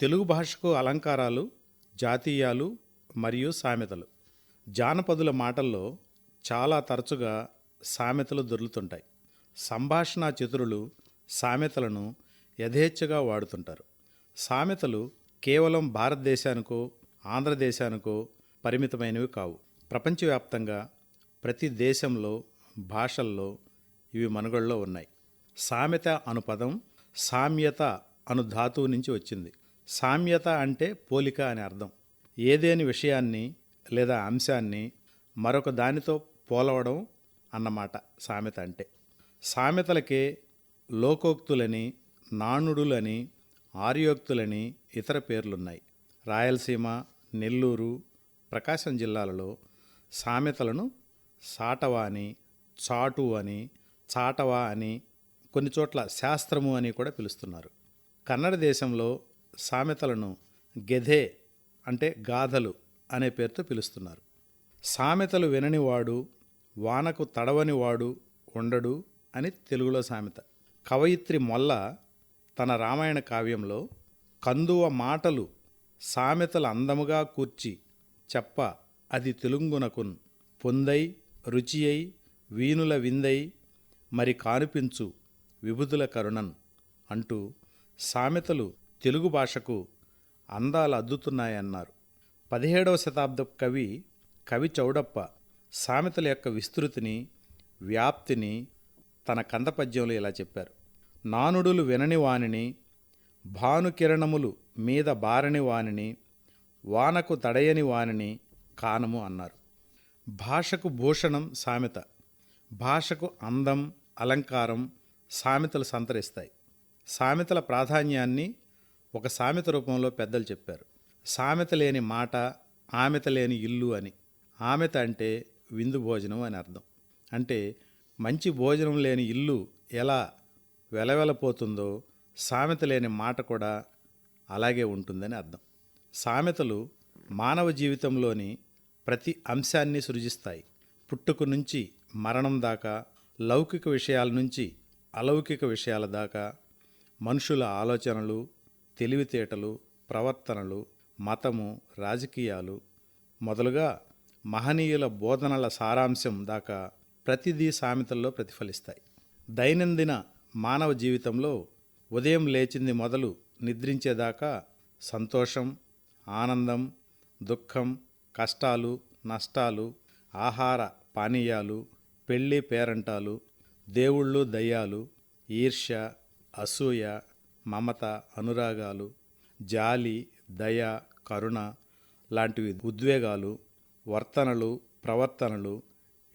తెలుగు భాషకు అలంకారాలు జాతీయాలు మరియు సామెతలు. జానపదుల మాటల్లో చాలా తరచుగా సామెతలు దొర్లుతుంటాయి. సంభాషణ చతురులు సామెతలను యథేచ్ఛగా వాడుతుంటారు. సామెతలు కేవలం భారతదేశానికో ఆంధ్రదేశానికో పరిమితమైనవి కావు. ప్రపంచవ్యాప్తంగా ప్రతి దేశంలో భాషల్లో ఇవి మనుగడలో ఉన్నాయి. సామెత అను పదం సామ్యత అను ధాతువు నుంచి వచ్చింది. సామ్యత అంటే పోలిక అని అర్థం. ఏదేని విషయాన్ని లేదా అంశాన్ని మరొక దానితో పోలవడం అన్నమాట సామెత అంటే. సామెతలకే లోకోక్తులని నానుడులని ఆర్యోక్తులని ఇతర పేర్లున్నాయి. రాయలసీమ నెల్లూరు ప్రకాశం జిల్లాలలో సామెతలను సాటవా అని చాటు అని చాటవా అని కొన్ని చోట్ల శాస్త్రము అని కూడా పిలుస్తున్నారు. కన్నడ దేశంలో సామెతలను గెధే అంటే గాథలు అనే పేరుతో పిలుస్తున్నారు. సామెతలు విననివాడు వానకు తడవనివాడు ఉండడు అని తెలుగులో సామెత. కవయిత్రి మొల్ల తన రామాయణ కావ్యంలో కందువ మాటలు సామెతలు అందముగా కూర్చి చెప్ప అది తెలుంగునకున్ పొందై రుచియై వీనుల విందై మరి కానుపించు విభుదుల కరుణన్ అంటూ సామెతలు తెలుగు భాషకు అందాలు అద్దుతున్నాయన్నారు. పదిహేడవ శతాబ్దపు కవి కవి చౌడప్ప సామెతల యొక్క విస్తృతిని వ్యాప్తిని తన కందపద్యంలో ఇలా చెప్పారు. నానుడులు వినని వానిని భానుకిరణములు మీద బారని వానిని వానకు తడయని వానిని కానము అన్నారు. భాషకు భూషణం సామెత భాషకు అందం అలంకారం సామెతలు సంతరిస్తాయి. సామెతల ప్రాధాన్యాన్ని ఒక సామెత రూపంలో పెద్దలు చెప్పారు. సామెత లేని మాట ఆమెత లేని ఇల్లు అని. ఆమెత అంటే విందు భోజనం అని అర్థం. అంటే మంచి భోజనం లేని ఇల్లు ఎలా వెలవెలపోతుందో సామెత లేని మాట కూడా అలాగే ఉంటుందని అర్థం. సామెతలు మానవ జీవితంలోని ప్రతి అంశాన్ని సృజిస్తాయి. పుట్టుకు నుంచి మరణం దాకా లౌకిక విషయాల నుంచి అలౌకిక విషయాల దాకా మనుషుల ఆలోచనలు తెలివితేటలు ప్రవర్తనలు మతము రాజకీయాలు మొదలుగా మహనీయుల బోధనల సారాంశం దాకా ప్రతిదీ సామెతల్లో ప్రతిఫలిస్తాయి. దైనందిన మానవ జీవితంలో ఉదయం లేచింది మొదలు నిద్రించేదాకా సంతోషం ఆనందం దుఃఖం కష్టాలు నష్టాలు ఆహార పానీయాలు పెళ్ళి పేరంటాలు దేవుళ్ళు దయ్యాలు ఈర్ష్య అసూయ మమత అనురాగాలు జాలి దయ కరుణ లాంటివి ఉద్వేగాలు వర్తనలు ప్రవర్తనలు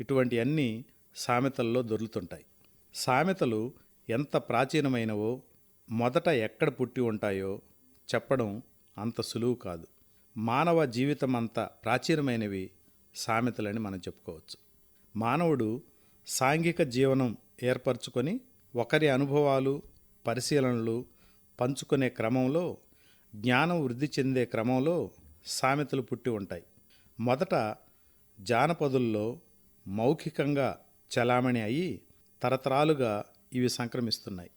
ఇటువంటి అన్నీ సామెతల్లో దొర్లుతుంటాయి. సామెతలు ఎంత ప్రాచీనమైనవో మొదట ఎక్కడ పుట్టి ఉంటాయో చెప్పడం అంత సులువు కాదు. మానవ జీవితం అంత ప్రాచీనమైనవి సామెతలని మనం చెప్పుకోవచ్చు. మానవుడు సాంఘిక జీవనం ఏర్పరచుకొని ఒకరి అనుభవాలు పరిశీలనలు పంచుకునే క్రమంలో జ్ఞానం వృద్ధి చెందే క్రమంలో సామెతలు పుట్టి ఉంటాయి. మొదట జానపదుల్లో మౌఖికంగా చలామణి అయి తరతరాలుగా ఇవి సంక్రమిస్తున్నాయి.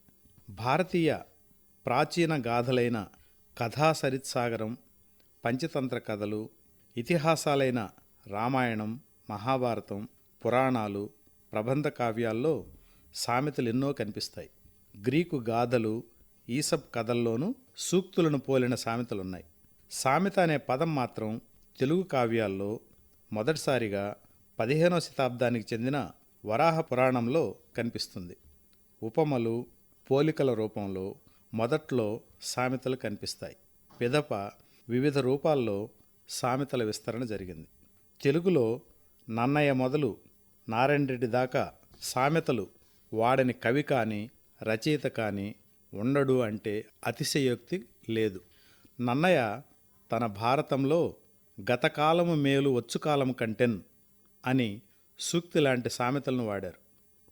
భారతీయ ప్రాచీన గాథలైన కథా సరిత్సాగరం పంచతంత్ర కథలు ఇతిహాసాలైన రామాయణం మహాభారతం పురాణాలు ప్రబంధ కావ్యాల్లో సామెతలు ఎన్నో కనిపిస్తాయి. గ్రీకు గాథలు ఈసప్ కథల్లోనూ సూక్తులను పోలిన సామెతలున్నాయి. సామెత అనే పదం మాత్రం తెలుగు కావ్యాల్లో మొదటిసారిగా పదిహేనవ శతాబ్దానికి చెందిన వరాహ పురాణంలో కనిపిస్తుంది. ఉపమలు పోలికల రూపంలో మొదట్లో సామెతలు కనిపిస్తాయి. పిదప వివిధ రూపాల్లో సామెతల విస్తరణ జరిగింది. తెలుగులో నన్నయ్య మొదలు నారాయణరెడ్డి దాకా సామెతలు వాడని కవి కానీ రచయిత కానీ ఉండడు అంటే అతిశయోక్తి లేదు. నన్నయ్య తన భారతంలో గతకాలము మేలు వచ్చుకాలము కంటెన్ అని సూక్తి లాంటి సామెతలను వాడారు.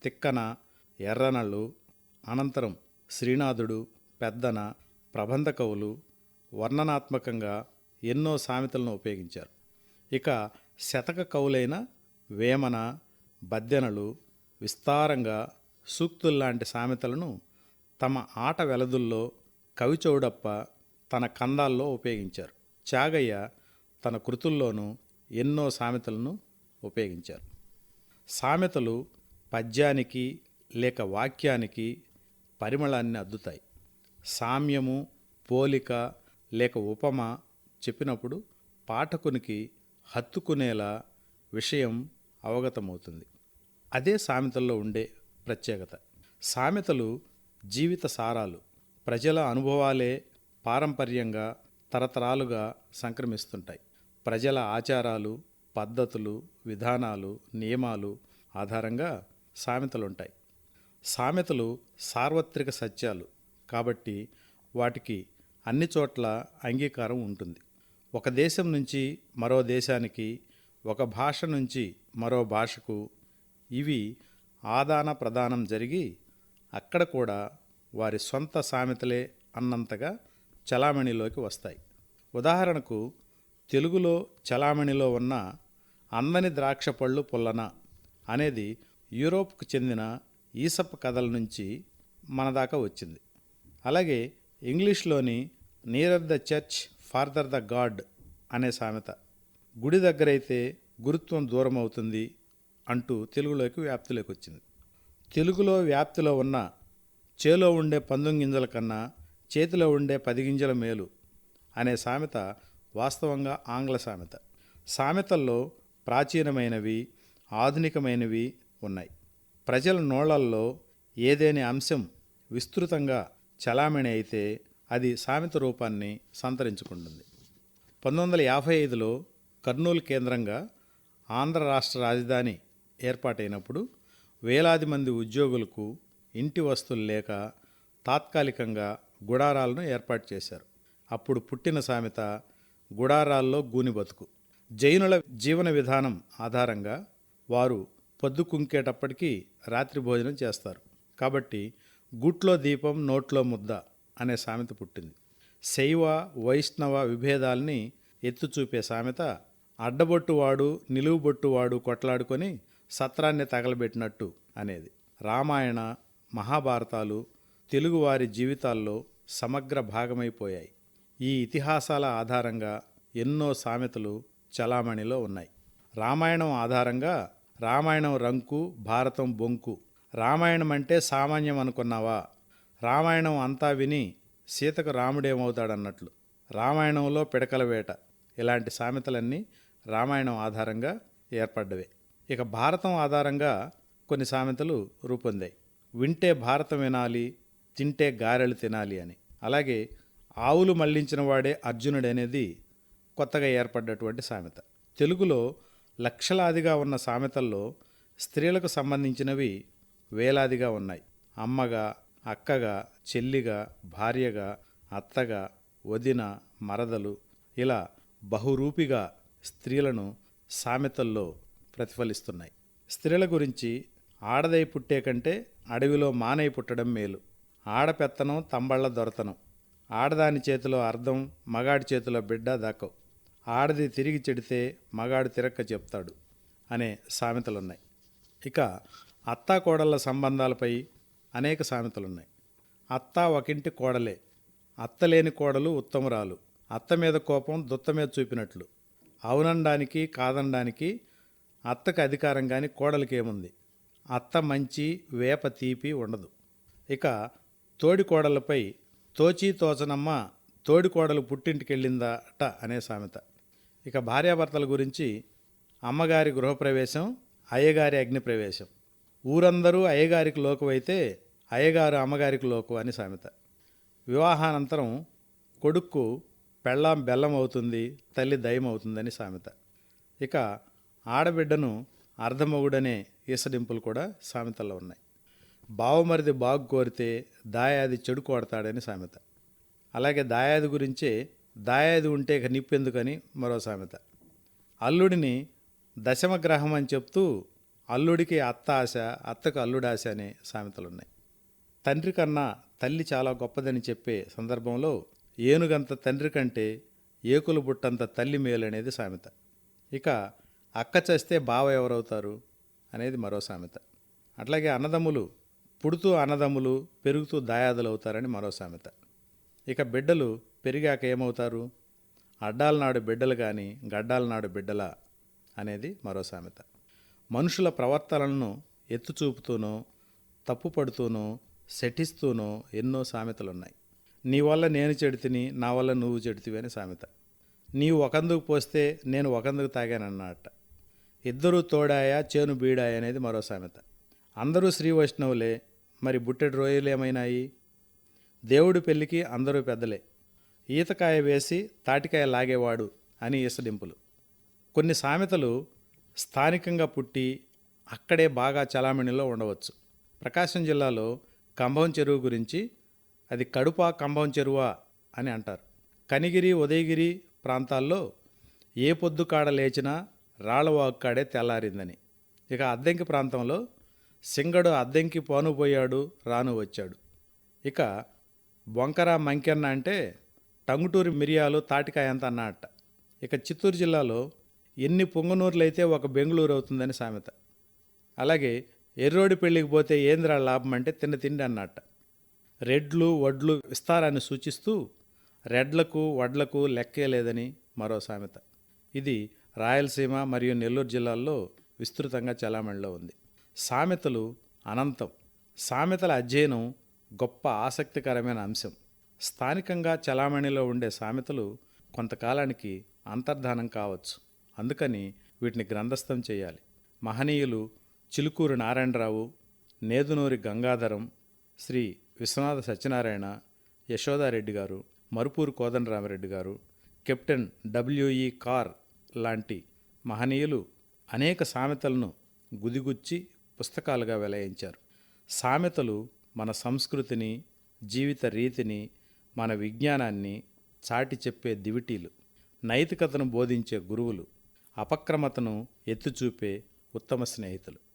తిక్కన ఎర్రనళ్ళు అనంతరం శ్రీనాథుడు పెద్దన ప్రబంధ కవులు వర్ణనాత్మకంగా ఎన్నో సామెతలను ఉపయోగించారు. ఇక శతక కవులైన వేమన బద్దెనలు విస్తారంగా సూక్తుల్లాంటి సామెతలను తమ ఆట వెలదుల్లో కవిచౌడప్ప తన కందాల్లో ఉపయోగించారు. చాగయ్య తన కృతుల్లోనూ ఎన్నో సామెతలను ఉపయోగించారు. సామెతలు పద్యానికి లేక వాక్యానికి పరిమళాన్ని అద్దుతాయి. సామ్యము పోలిక లేక ఉపమ చెప్పినప్పుడు పాఠకునికి హత్తుకునేలా విషయం అవగతమవుతుంది. అదే సామెతల్లో ఉండే ప్రత్యేకత. సామెతలు జీవిత సారాలు ప్రజల అనుభవాలే పారంపర్యంగా తరతరాలుగా సంక్రమిస్తుంటాయి. ప్రజల ఆచారాలు పద్ధతులు విధానాలు నియమాలు ఆధారంగా సామెతలు ఉంటాయి సామెతలు సార్వత్రిక సత్యాలు కాబట్టి వాటికి అన్ని చోట్ల అంగీకారం ఉంటుంది. ఒక దేశం నుంచి మరో దేశానికి ఒక భాష నుంచి మరో భాషకు ఇవి ఆదాన ప్రదానం జరిగి అక్కడ కూడా వారి సొంత సామెతలే అన్నంతగా చలామణిలోకి వస్తాయి. ఉదాహరణకు తెలుగులో చలామణిలో ఉన్న అందని ద్రాక్ష పళ్ళు పుల్లన అనేది యూరోప్కు చెందిన ఈసప్ కథల నుంచి మన దాకా వచ్చింది. అలాగే ఇంగ్లీష్లోని near the church farther the God అనే సామెత గుడి దగ్గరైతే గురుత్వం దూరం అవుతుంది అంటూ తెలుగులోకి వ్యాప్తిలోకి వచ్చింది. తెలుగులో వ్యాప్తిలో ఉన్న చేలో ఉండే పందుం గింజల కన్నా చేతిలో ఉండే పది గింజల మేలు అనే సామెత వాస్తవంగా ఆంగ్ల సామెత. సామెతల్లో ప్రాచీనమైనవి ఆధునికమైనవి ఉన్నాయి. ప్రజల నోళ్ళల్లో ఏదేని అంశం విస్తృతంగా చలామణి అయితే అది సామెత రూపాన్ని సంతరించుకుంటుంది. పంతొమ్మిది వందల యాభై ఐదులో కర్నూలు కేంద్రంగా ఆంధ్ర రాష్ట్ర రాజధాని ఏర్పాటైనప్పుడు వేలాది మంది ఉద్యోగులకు ఇంటి వస్తువులు లేక తాత్కాలికంగా గుడారాలను ఏర్పాటు చేశారు. అప్పుడు పుట్టిన సామెత గుడారాల్లో గూని బతుకు. జైనుల జీవన విధానం ఆధారంగా వారు పొద్దు కుంకేటప్పటికీ రాత్రి భోజనం చేస్తారు. కాబట్టి గుట్లో దీపం నోట్లో ముద్ద అనే సామెత పుట్టింది. శైవ వైష్ణవ విభేదాల్ని ఎత్తు చూపే సామెత అడ్డబొట్టువాడు నిలువుబొట్టువాడు కొట్లాడుకొని సత్రాన్ని తగలబెట్టినట్టు అనేది. రామాయణ మహాభారతాలు తెలుగువారి జీవితాల్లో సమగ్ర భాగమైపోయాయి. ఈ ఇతిహాసాల ఆధారంగా ఎన్నో సామెతలు చలామణిలో ఉన్నాయి. రామాయణం ఆధారంగా రామాయణం రంకు భారతం బొంకు. రామాయణం అంటే సామాన్యం అనుకున్నావా? రామాయణం అంతా విని సీతకు రాముడేమవుతాడన్నట్లు. రామాయణంలో పిడకల వేట. ఇలాంటి సామెతలన్నీ రామాయణం ఆధారంగా ఏర్పడ్డవే. ఇక భారతం ఆధారంగా కొన్ని సామెతలు రూపొందాయి. వింటే భారతం వినాలి తింటే గారెలు తినాలి అని. అలాగే ఆవులు మళ్ళించిన వాడే అర్జునుడు అనేది కొత్తగా ఏర్పడ్డటువంటి సామెత. తెలుగులో లక్షలాదిగా ఉన్న సామెతల్లో స్త్రీలకు సంబంధించినవి వేలాదిగా ఉన్నాయి. అమ్మగా అక్కగా చెల్లిగా భార్యగా అత్తగా వదిన మరదలు ఇలా బహురూపిగా స్త్రీలను సామెతల్లో ప్రతిఫలిస్తున్నాయి. స్త్రీల గురించి ఆడదై పుట్టే కంటే అడవిలో మానై పుట్టడం మేలు. ఆడపెత్తనం తంబళ్ళ దొరతనం. ఆడదాని చేతిలో అర్థం మగాడి చేతిలో బిడ్డ దాకవు. ఆడది తిరిగి చెడితే మగాడు తిరక్క చెప్తాడు అనే సామెతలున్నాయి. ఇక అత్తా కోడళ్ళ సంబంధాలపై అనేక సామెతలున్నాయి. అత్త ఒకింటి కోడలే. అత్తలేని కోడలు ఉత్తమురాలు. అత్త మీద కోపం దుత్త మీద చూపినట్లు. అవునడానికి కాదనడానికి అత్తకు అధికారం కానీ కోడలకేముంది? అత్త మంచి వేప తీపి ఉండదు. ఇక తోడి కోడలపై తోచి తోచనమ్మ తోడి కోడలు పుట్టింటికెళ్ళిందట అనే సామెత. ఇక భార్యాభర్తల గురించి అమ్మగారి గృహప్రవేశం అయ్యగారి అగ్నిప్రవేశం. ఊరందరూ అయ్యగారికి లోకువైతే అయ్యగారు అమ్మగారికి లోకు అని సామెత. వివాహానంతరం కొడుక్కు పెళ్ళాం బెల్లం అవుతుంది తల్లి దయం అవుతుందని సామెత. ఇక ఆడబిడ్డను అర్ధమగుడనే ఈసడింపులు కూడా సామెతల్లో ఉన్నాయి. బావమరిది బాగు కోరితే దాయాది చెడు కొడతాడని సామెత. అలాగే దాయాది గురించే దాయాది ఉంటే ఇక నిప్పెందుకని మరో సామెత. అల్లుడిని దశమగ్రహం అని చెప్తూ అల్లుడికి అత్త ఆశ అత్తకు అల్లుడు ఆశ అనే సామెతలు ఉన్నాయి తండ్రి కన్నా తల్లి చాలా గొప్పదని చెప్పే సందర్భంలో ఏనుగంత తండ్రి కంటే ఏకులు బుట్టంత తల్లి మేలు అనేది సామెత. ఇక అక్క చస్తే బావ ఎవరవుతారు అనేది మరో సామెత. అట్లాగే అన్నదమ్ములు పుడుతూ అన్నదమ్ములు పెరుగుతూ దాయాదులు అవుతారని మరో సామెత. ఇక బిడ్డలు పెరిగాక ఏమవుతారు? అడ్డాల నాడు బిడ్డలు కానీ గడ్డాల నాడు బిడ్డల అనేది మరో సామెత. మనుషుల ప్రవర్తనలను ఎత్తుచూపుతూనో తప్పుపడుతూనో శఠిస్తూనో ఎన్నో సామెతలున్నాయి. నీ వల్ల నేను చెడితిని నా వల్ల నువ్వు చెడితివి అని సామెత. నీవు ఒకందుకు పోస్తే నేను ఒకందుకు తాగానన్నట్ట. ఇద్దరూ తోడాయా చేను బీడాయ అనేది మరో సామెత. అందరూ శ్రీ వైష్ణవులే మరి బుట్టెడు రొయ్యలు ఏమైనాయి? దేవుడి పెళ్ళికి అందరూ పెద్దలే. ఈతకాయ వేసి తాటికాయ లాగేవాడు అని ఈసడింపులు. కొన్ని సామెతలు స్థానికంగా పుట్టి అక్కడే బాగా చలామణిలో ఉండవచ్చు. ప్రకాశం జిల్లాలో కంభం చెరువు గురించి అది కడుప కంభం చెరువా అని అంటారు. కనిగిరి ఉదయగిరి ప్రాంతాల్లో ఏ పొద్దు కాడ లేచినా రాళ్ళవాకాడే తెల్లారిందని. ఇక అద్దెంకి ప్రాంతంలో సింగడు అద్దెంకి పోను పోయాడు రాను వచ్చాడు. ఇక బొంకర మంకెన్న అంటే టంగుటూరి మిరియాలు తాటికాయ అంత అన్నట్ట ఇక చిత్తూరు జిల్లాలో ఎన్ని పొంగనూరులైతే ఒక బెంగళూరు అవుతుందని సామెత. అలాగే ఎర్రోడి పెళ్ళికి పోతే ఏంద్రా లాభం అంటే తిన్న తిండి అన్నట్ట రెడ్లు వడ్లు విస్తారాన్ని సూచిస్తూ రెడ్లకు వడ్లకు లెక్కే లేదని మరో సామెత. ఇది రాయలసీమ మరియు నెల్లూరు జిల్లాల్లో విస్తృతంగా చలామణిలో ఉంది. సామెతలు అనంతం. సామెతల అధ్యయనం గొప్ప ఆసక్తికరమైన అంశం. స్థానికంగా చలామణిలో ఉండే సామెతలు కొంతకాలానికి అంతర్ధానం కావచ్చు. అందుకని వీటిని గ్రంథస్థం చేయాలి. మహనీయులు చిలుకూరు నారాయణరావు నేదునూరి గంగాధరం శ్రీ విశ్వనాథ సత్యనారాయణ యశోదారెడ్డి గారు మరుపూరు కోదండరామరెడ్డి గారు కెప్టెన్ డబ్ల్యూఈ కార్ లాంటి మహనీయులు అనేక సామెతలను గుదిగుచ్చి పుస్తకాలుగా వెలయించారు. సామెతలు మన సంస్కృతిని జీవిత రీతిని మన విజ్ఞానాన్ని చాటి చెప్పే దివిటీలు నైతికతను బోధించే గురువులు అపక్రమతను ఎత్తుచూపే ఉత్తమ స్నేహితులు.